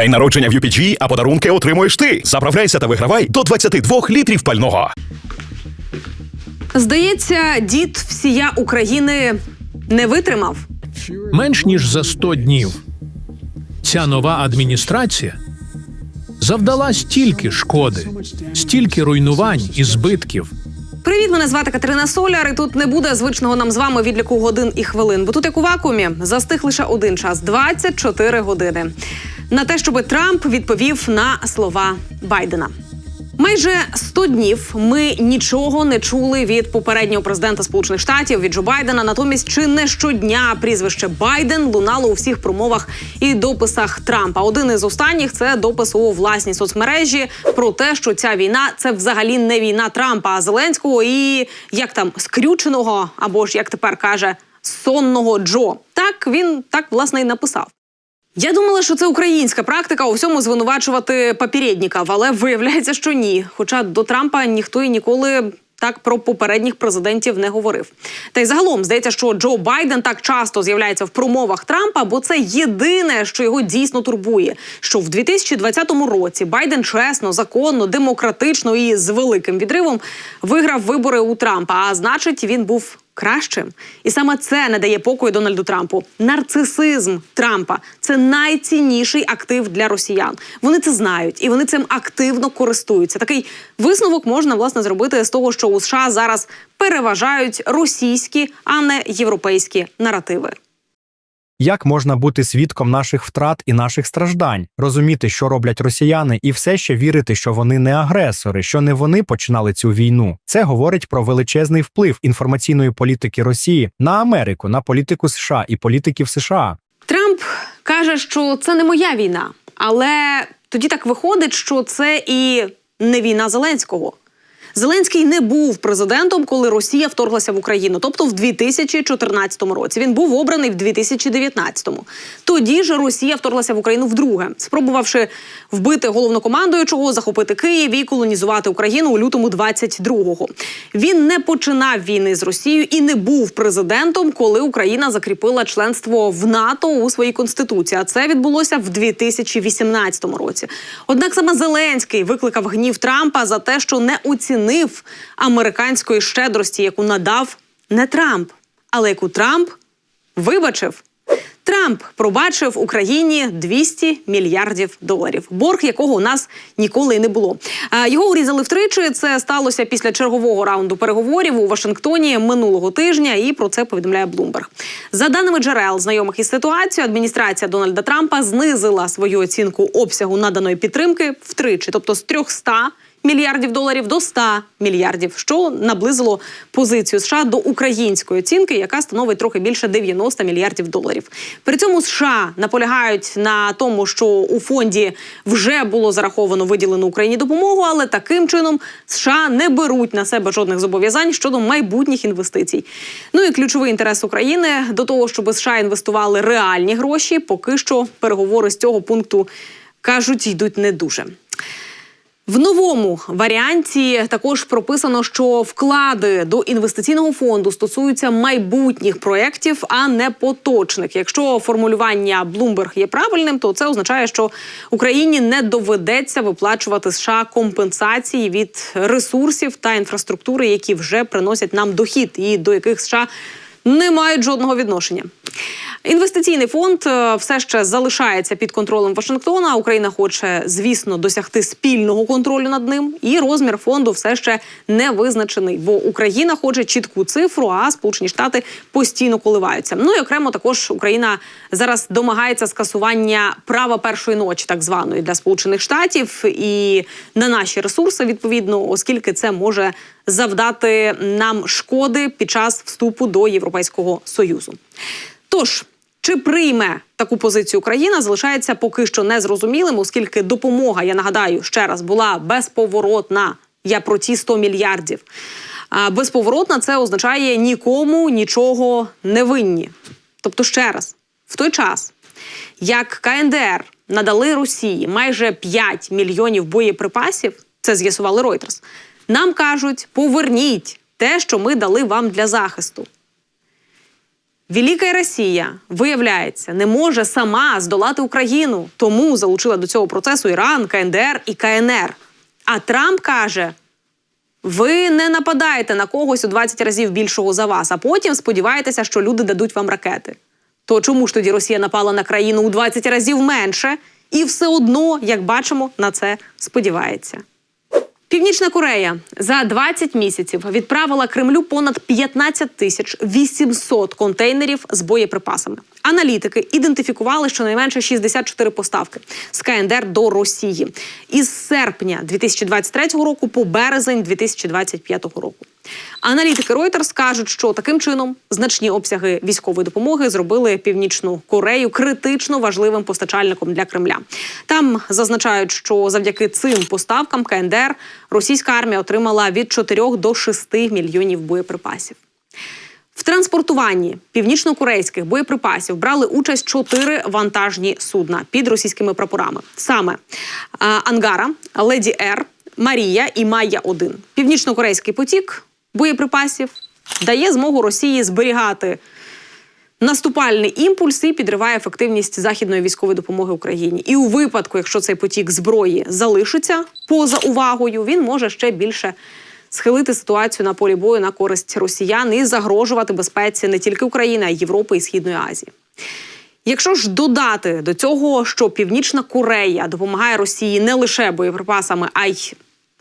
День народження в UPG, а подарунки отримуєш ти. Заправляйся та вигравай до 22 літрів пального. Здається, дід всія України не витримав. менш ніж за 100 днів. Ця нова адміністрація завдала стільки шкоди, стільки руйнувань і збитків. Привіт, мене звати Катерина Соляр. І тут не буде звичного нам з вами відліку годин і хвилин. Бо тут, як у вакуумі, застиг лише один час 24 години. На те, щоб Трамп відповів на слова Байдена. Майже 100 днів ми нічого не чули від попереднього президента Сполучених Штатів від Джо Байдена. Натомість, чи не щодня прізвище Байден лунало у всіх промовах і дописах Трампа. Один із останніх це допис у власній соцмережі про те, що ця війна це взагалі не війна Трампа, а Зеленського і як там скрюченого, або ж як тепер каже, сонного Джо. Так він так власне і написав. Я думала, що це українська практика у всьому звинувачувати попередників, але виявляється, що ні. Хоча до Трампа ніхто і ніколи. Так про попередніх президентів не говорив. Та й загалом здається, що Джо Байден так часто з'являється в промовах Трампа, бо це єдине, що його дійсно турбує. Що в 2020 році Байден чесно, законно, демократично і з великим відривом виграв вибори у Трампа. А значить, він був кращим. І саме це не дає покою Дональду Трампу. Нарцисизм Трампа це найцінніший актив для росіян. Вони це знають і вони цим активно користуються. Такий висновок можна власне зробити з того, що у США зараз переважають російські, а не європейські наративи. Як можна бути свідком наших втрат і наших страждань, розуміти, що роблять росіяни, і все ще вірити, що вони не агресори, що не вони починали цю війну? Це говорить про величезний вплив інформаційної політики Росії на Америку, на політику США і політиків США. Трамп каже, що це не моя війна, але тоді так виходить, що це і не війна Зеленського. Зеленський не був президентом, коли Росія вторглася в Україну, тобто в 2014 році. Він був обраний в 2019-му. Тоді ж Росія вторглася в Україну вдруге, спробувавши вбити головнокомандуючого, захопити Київ і колонізувати Україну у лютому 22-го. Він не починав війни з Росією і не був президентом, коли Україна закріпила членство в НАТО у своїй конституції. А це відбулося в 2018 році. Однак саме Зеленський викликав гнів Трампа за те, що не оцінив американської щедрості, яку надав не Трамп, але яку Трамп вибачив. Трамп пробачив Україні 200 мільярдів доларів, борг якого у нас ніколи не було. Його урізали втричі. Це сталося після чергового раунду переговорів у Вашингтоні минулого тижня. І про це повідомляє Блумберг. За даними джерел, знайомих із ситуацією, адміністрація Дональда Трампа знизила свою оцінку обсягу наданої підтримки втричі, тобто з 300 мільярдів доларів до 100 мільярдів, що наблизило позицію США до української оцінки, яка становить трохи більше 90 мільярдів доларів. При цьому США наполягають на тому, що у фонді вже було зараховано виділену Україні допомогу, але таким чином США не беруть на себе жодних зобов'язань щодо майбутніх інвестицій. Ну і ключовий інтерес України до того, щоб США інвестували реальні гроші, поки що переговори з цього пункту кажуть йдуть не дуже. В новому варіанті також прописано, що вклади до інвестиційного фонду стосуються майбутніх проєктів, а не поточних. Якщо формулювання Bloomberg є правильним, то це означає, що Україні не доведеться виплачувати США компенсації від ресурсів та інфраструктури, які вже приносять нам дохід, і до яких США не мають жодного відношення. Інвестиційний фонд е, все ще залишається під контролем Вашингтона. Україна хоче, звісно, досягти спільного контролю над ним, і розмір фонду все ще не визначений, бо Україна хоче чітку цифру, а Сполучені Штати постійно коливаються. Ну і окремо також Україна зараз домагається скасування права першої ночі, так званої для Сполучених Штатів, і на наші ресурси відповідно, оскільки це може завдати нам шкоди під час вступу до Європейського союзу. Тож. Чи прийме таку позицію Україна, залишається поки що незрозумілим, оскільки допомога, я нагадаю, ще раз була безповоротна. Я про ті 100 мільярдів. А безповоротна це означає нікому нічого не винні. Тобто, ще раз, в той час, як КНДР надали Росії майже 5 мільйонів боєприпасів, це з'ясували Reuters, нам кажуть: поверніть те, що ми дали вам для захисту. Велика Росія, виявляється, не може сама здолати Україну, тому залучила до цього процесу Іран, КНДР і КНР. А Трамп каже: ви не нападаєте на когось у 20 разів більшого за вас, а потім сподіваєтеся, що люди дадуть вам ракети. То чому ж тоді Росія напала на країну у 20 разів менше і все одно, як бачимо, на це сподівається? Північна Корея за 20 місяців відправила Кремлю понад 15 тисяч 800 контейнерів з боєприпасами. Аналітики ідентифікували щонайменше 64 поставки з КНДР до Росії із серпня 2023 року по березень 2025 року. Аналітики Reuters кажуть, що таким чином значні обсяги військової допомоги зробили північну Корею критично важливим постачальником для Кремля. Там зазначають, що завдяки цим поставкам КНДР російська армія отримала від 4 до 6 мільйонів боєприпасів. В транспортуванні північнокорейських боєприпасів брали участь чотири вантажні судна під російськими прапорами. Саме Ангара, Леді Р, Марія і Майя 1 Північнокорейський потік боєприпасів дає змогу Росії зберігати наступальний імпульс і підриває ефективність західної військової допомоги Україні. І у випадку, якщо цей потік зброї залишиться поза увагою, він може ще більше схилити ситуацію на полі бою на користь росіян і загрожувати безпеці не тільки України, а й Європи і Східної Азії. Якщо ж додати до цього, що Північна Корея допомагає Росії не лише боєприпасами, а й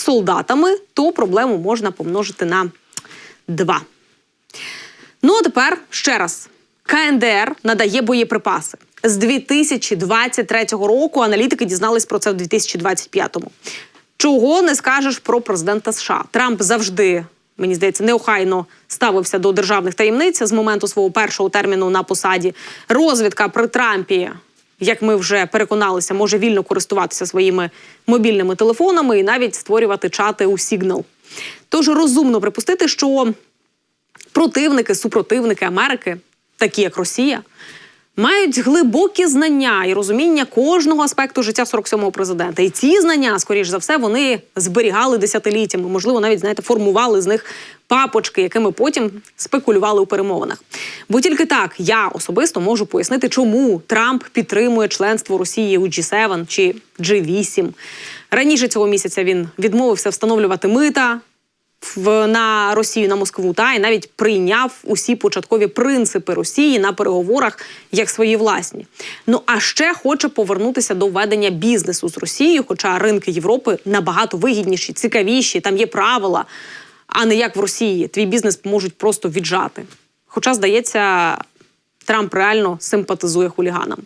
солдатами, то проблему можна помножити на два. Ну а тепер ще раз. КНДР надає боєприпаси. З 2023 року аналітики дізнались про це в 2025-му. Чого не скажеш про президента США? Трамп завжди, мені здається, неохайно ставився до державних таємниць з моменту свого першого терміну на посаді. Розвідка при Трампі, як ми вже переконалися, може вільно користуватися своїми мобільними телефонами і навіть створювати чати у Signal. Тож розумно припустити, що противники, супротивники Америки, такі як Росія, мають глибокі знання і розуміння кожного аспекту життя 47-го президента. І ці знання, скоріш за все, вони зберігали десятиліттями. Можливо, навіть знаєте, формували з них папочки, якими потім спекулювали у перемовинах. Бо тільки так я особисто можу пояснити, чому Трамп підтримує членство Росії у G7 чи G8. Раніше цього місяця він відмовився встановлювати мита в на Росію на Москву та і навіть прийняв усі початкові принципи Росії на переговорах як свої власні. Ну а ще хоче повернутися до ведення бізнесу з Росією, хоча ринки Європи набагато вигідніші, цікавіші, там є правила, а не як в Росії. Твій бізнес можуть просто віджати. Хоча, здається, Трамп реально симпатизує хуліганам.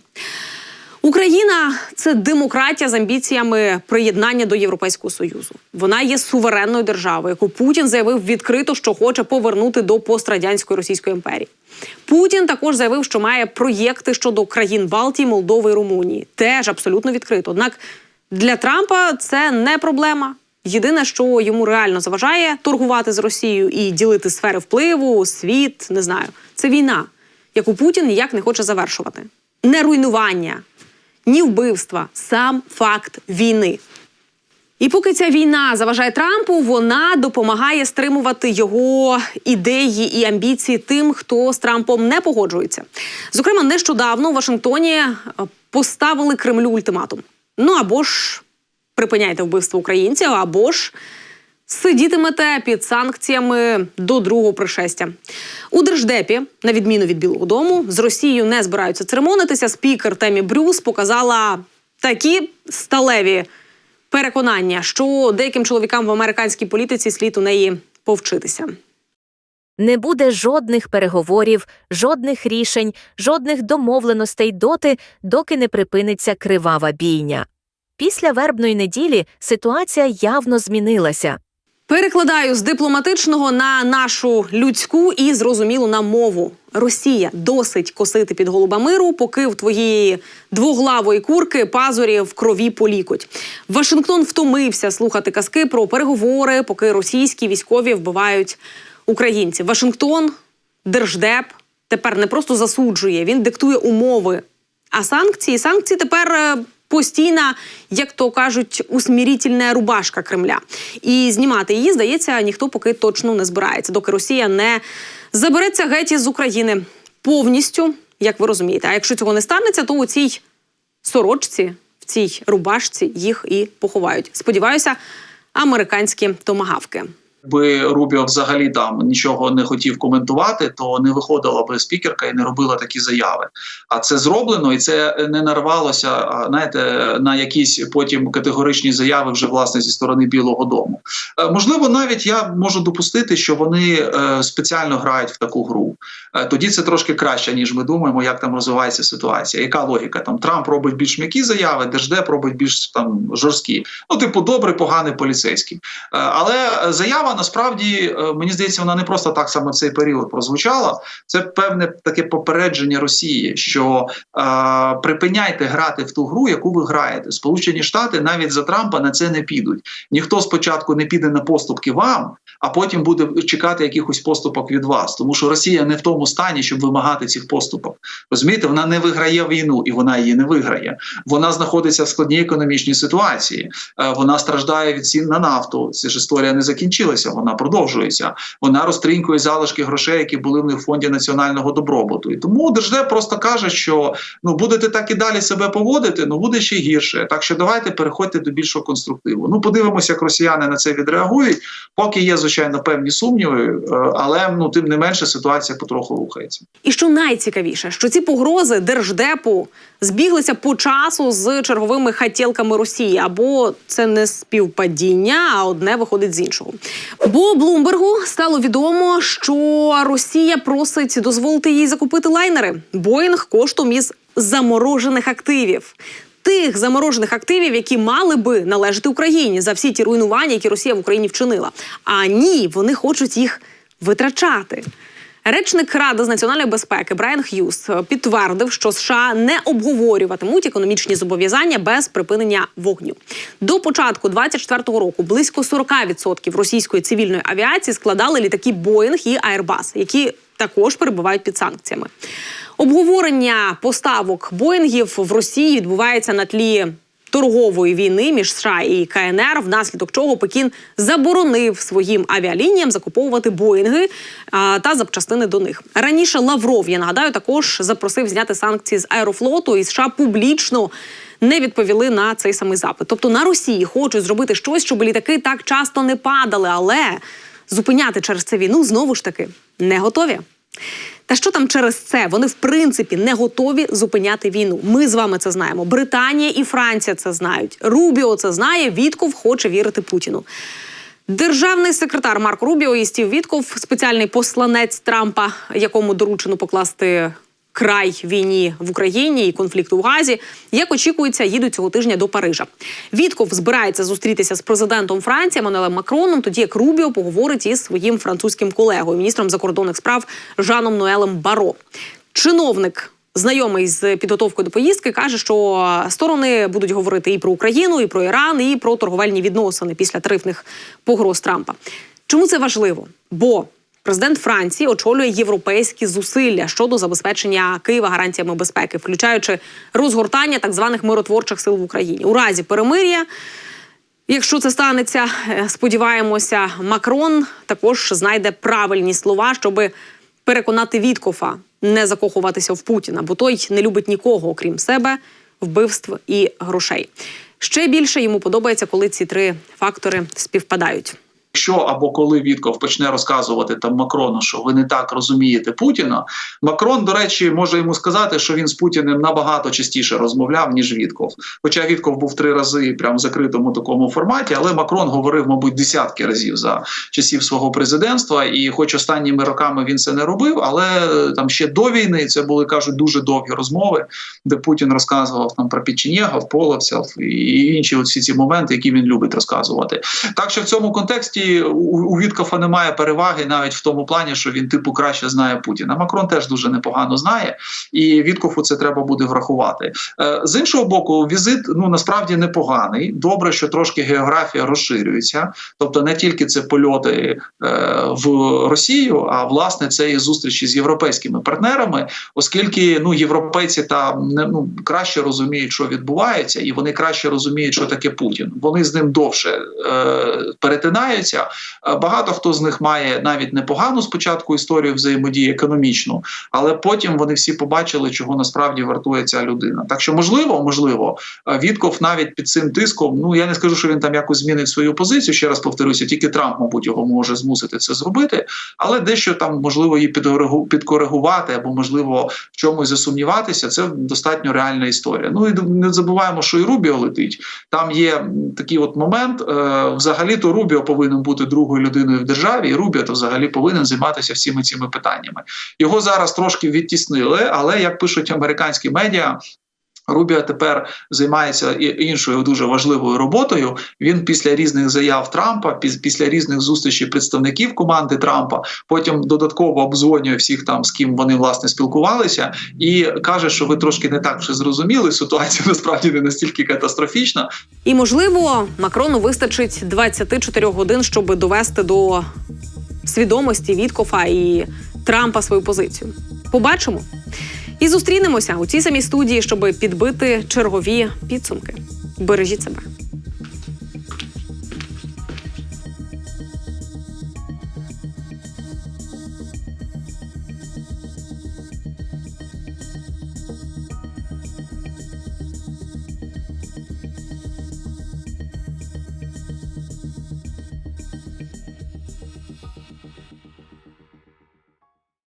Україна це демократія з амбіціями приєднання до Європейського союзу. Вона є суверенною державою, яку Путін заявив відкрито, що хоче повернути до пострадянської Російської імперії. Путін також заявив, що має проєкти щодо країн Балтії, Молдови і Румунії. Теж абсолютно відкрито. Однак для Трампа це не проблема. Єдине, що йому реально заважає торгувати з Росією і ділити сфери впливу, світ, не знаю, це війна, яку Путін ніяк не хоче завершувати. Не руйнування, ні вбивства, сам факт війни. І поки ця війна заважає Трампу, вона допомагає стримувати його ідеї і амбіції тим, хто з Трампом не погоджується. Зокрема, нещодавно у Вашингтоні е, поставили Кремлю ультиматум. Ну або ж припиняйте вбивство українців, або ж сидітимете під санкціями до другого пришестя. У держдепі, на відміну від Білого Дому, з Росією не збираються церемонитися. Спікер Темі Брюс показала такі сталеві переконання, що деяким чоловікам в американській політиці слід у неї повчитися. Не буде жодних переговорів, жодних рішень, жодних домовленостей доти, доки не припиниться кривава бійня. Після вербної неділі ситуація явно змінилася. Перекладаю з дипломатичного на нашу людську і зрозумілу нам мову. Росія досить косити під голуба миру, поки в твоєї двоглавої курки пазурі в крові полікоть. Вашингтон втомився слухати казки про переговори, поки російські військові вбивають українців. Вашингтон, держдеп тепер не просто засуджує, він диктує умови. А санкції санкції тепер е, постійна, як то кажуть, усмірітельна рубашка Кремля. І знімати її, здається, ніхто поки точно не збирається, доки Росія не забереться геть із України. повністю, як ви розумієте. А якщо цього не станеться, то у цій сорочці, в цій рубашці їх і поховають. Сподіваюся, американські томагавки. Якби Рубіо взагалі там нічого не хотів коментувати, то не виходила би спікерка і не робила такі заяви. А це зроблено, і це не нарвалося, знаєте, на якісь потім категоричні заяви вже власне зі сторони Білого Дому. Е, Можливо, навіть я можу допустити, що вони е, спеціально грають в таку гру. Е, Тоді це трошки краще, ніж ми думаємо, як там розвивається ситуація. Яка логіка? Там Трамп робить більш м'які заяви, Держдеп робить більш там жорсткі. Ну, типу, добрий, поганий поліцейський. Але е, насправді е, мені здається, вона не просто так саме в цей період прозвучала. Це певне таке попередження Росії, що е, припиняйте грати в ту гру, яку ви граєте. Сполучені Штати навіть за Трампа на це не підуть. Ніхто спочатку не піде на поступки вам, а потім буде чекати якихось поступок від вас. Тому що Росія не в тому стані, щоб вимагати цих поступок. Розумієте, вона не виграє війну і вона її не виграє. Вона знаходиться в складній економічній ситуації. Е, Вона страждає від цін на нафту. Це ж історія не закінчилася, вона продовжується. Вона розтринькує залишки грошей, які були в них в фонді національного добробуту. І тому Держдеп просто каже, що ну будете так і далі себе поводити, ну буде ще гірше. Так що давайте переходьте до більшого конструктиву. Ну подивимося, як росіяни на це відреагують. Поки є звичайно певні сумніви, е, але ну тим не менше ситуація потроху рухається. І що найцікавіше, що ці погрози держдепу збіглися по часу з черговими хотілками Росії, або це не співпадіння, а одне виходить з іншого. Бо Блумбергу стало відомо, що Росія просить дозволити їй закупити лайнери Боїнг коштом із заморожених активів. Тих заморожених активів, які мали би належати Україні за всі ті руйнування, які Росія в Україні вчинила. А ні, вони хочуть їх витрачати. Речник Ради з національної безпеки Брайан Х'юз підтвердив, що США не обговорюватимуть економічні зобов'язання без припинення вогню. До початку 24-го року близько 40% російської цивільної авіації складали літаки Боїнг і Airbus, які також перебувають під санкціями. Обговорення поставок Боїнгів в Росії відбувається на тлі торгової війни між США і КНР, внаслідок чого Пекін заборонив своїм авіалініям закуповувати Боїнги а, та запчастини до них. Раніше Лавров, я нагадаю, також запросив зняти санкції з аерофлоту, і США публічно. Не відповіли на цей самий запит. Тобто на Росії хочуть зробити щось, щоб літаки так часто не падали, але зупиняти через це війну знову ж таки не готові. Та що там через це? Вони в принципі не готові зупиняти війну. Ми з вами це знаємо. Британія і Франція це знають. Рубіо це знає. Вітков хоче вірити Путіну. Державний секретар Марк Рубіо і Стів Вітков, спеціальний посланець Трампа, якому доручено покласти край війні в Україні і конфлікту в Газі, як очікується, їдуть цього тижня до Парижа. Вітков збирається зустрітися з президентом Франції Мануелем Макроном, тоді як Рубіо поговорить із своїм французьким колегою, міністром закордонних справ Жаном Ноелем Баро. Чиновник. Знайомий з підготовкою до поїздки каже, що сторони будуть говорити і про Україну, і про Іран, і про торговельні відносини після тарифних погроз Трампа. Чому це важливо? Бо Президент Франції очолює європейські зусилля щодо забезпечення Києва гарантіями безпеки, включаючи розгортання так званих миротворчих сил в Україні. У разі перемир'я, якщо це станеться, е, сподіваємося, Макрон також знайде правильні слова, щоб переконати Віткофа не закохуватися в Путіна, бо той не любить нікого, окрім себе, вбивств і грошей. Ще більше йому подобається, коли ці три фактори співпадають. Якщо або коли Вітков почне розказувати там Макрону, що ви не так розумієте Путіна, Макрон, до речі, може йому сказати, що він з Путіним набагато частіше розмовляв ніж Вітков. Хоча Вітков був три рази прям в закритому такому форматі, але Макрон говорив, мабуть, десятки разів за часів свого президентства. І, хоч останніми роками він це не робив, але там ще до війни це були кажуть дуже довгі розмови, де Путін розказував там про печенєгов, половців і інші всі ці моменти, які він любить розказувати. Так що в цьому контексті у, Віткофа немає переваги навіть в тому плані, що він типу краще знає Путіна. Макрон теж дуже непогано знає, і Віткофу це треба буде врахувати. Е, з іншого боку, візит ну насправді непоганий. Добре, що трошки географія розширюється, тобто не тільки це польоти е, в Росію, а власне це і зустрічі з європейськими партнерами, оскільки ну європейці там ну краще розуміють, що відбувається, і вони краще розуміють, що таке Путін. Вони з ним довше е, перетинаються. Спілкуватися. Е, Багато хто з них має навіть непогану спочатку історію взаємодії економічну, але потім вони всі побачили, чого насправді вартує ця людина. Так що, можливо, можливо, е, Вітков навіть під цим тиском. Ну я не скажу, що він там якось змінить свою позицію. Ще раз повторюся, тільки Трамп, мабуть, його може змусити це зробити, але дещо там можливо її підкоригувати або можливо в чомусь засумніватися. Це достатньо реальна історія. Ну і не забуваємо, що і Рубіо летить. Там є такий от момент. Е, взагалі, то Рубіо повинен бути другою людиною в державі, і Рубіо взагалі повинен займатися всіми цими питаннями. Його зараз трошки відтіснили, але як пишуть американські медіа. Рубіо тепер займається іншою дуже важливою роботою. Він після різних заяв Трампа, піс- після різних зустрічей представників команди Трампа, потім додатково обдзвонює всіх там, з ким вони власне спілкувалися, і каже, що ви трошки не так вже зрозуміли. Ситуація насправді не настільки катастрофічна. І можливо, Макрону вистачить 24 годин, щоб довести до свідомості Віткофа і Трампа свою позицію. Побачимо. І зустрінемося у цій самій студії, щоб підбити чергові підсумки. Бережіть себе.